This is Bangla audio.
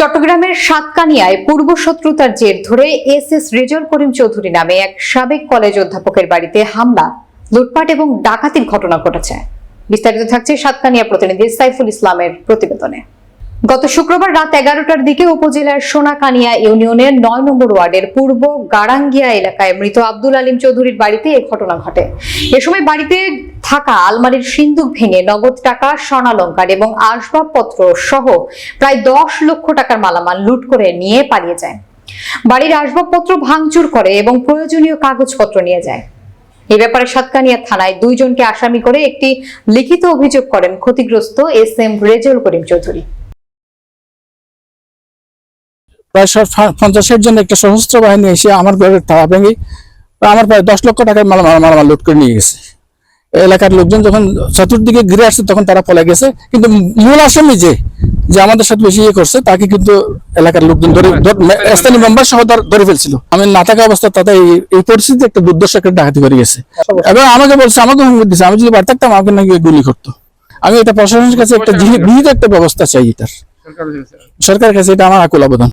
চট্টগ্রামের সাতকানিয়ায় পূর্ব শত্রুতার জের ধরে এস এস রেজল করিম চৌধুরী নামে এক সাবেক কলেজ অধ্যাপকের বাড়িতে হামলা, লুটপাট এবং ডাকাতির ঘটনা ঘটেছে। বিস্তারিত থাকছে সাতকানিয়া প্রতিনিধি সাইফুল ইসলামের প্রতিবেদনে। গত শুক্রবার রাত এগারোটার দিকে উপজেলার সোনাকানিয়া ইউনিয়নের নয় নম্বর ওয়ার্ডের পূর্ব গারাঙ্গিয়া এলাকায় মৃত আব্দুল আলিম চৌধুরীর বাড়িতে এই ঘটনা ঘটে। এ সময় বাড়িতে থাকা আলমারির সিন্দুক ভেঙে নগদ টাকা, স্বর্ণালঙ্কার এবং আসবাবপত্র সহ প্রায় দশ লক্ষ টাকার মালামাল লুট করে নিয়ে পালিয়ে যায়। বাড়ির আসবাবপত্র ভাঙচুর করে এবং প্রয়োজনীয় কাগজপত্র নিয়ে যায়। এ ব্যাপারে সাতকানিয়া থানায় দুইজনকে আসামি করে একটি লিখিত অভিযোগ করেন ক্ষতিগ্রস্ত এস এম রেজল করিম চৌধুরী। প্রায় পঞ্চাশ জন একটা সশস্ত্র বাহিনী এসে আমার ঘরের তালা ভেঙে আমার প্রায় দশ লক্ষ টাকার মাল মাল মাল লুট করে নিয়ে গেছে। এলাকার লোকজন যখন চতুর্দিকে ঘিরে আসছে তখন তারা পলে গেছে। কিন্তু মূল আসামি যে যে আমাদের সাথে বেশি ইয়ে করছে তাকে কিন্তু এলাকার লোকজন ধরে স্থানীয় মেম্বার সহ ধর- ফেলছিল। আমি না থাকা অবস্থা তাতে এই- পরিস্থিতি একটা দুর্দশ একটা ডাকাতি করে গেছে। এবং আমাকে বলছে আমাকে হুমকি দিচ্ছে আমি যদি বাড়ি থাকতাম আমাকে নাকি গুলি করতো। আমি এটা প্রশাসনের কাছে একটা বিহিত একটা ব্যবস্থা চাই এটার। সরকারের কাছে এটা আমার আকুল আবেদন।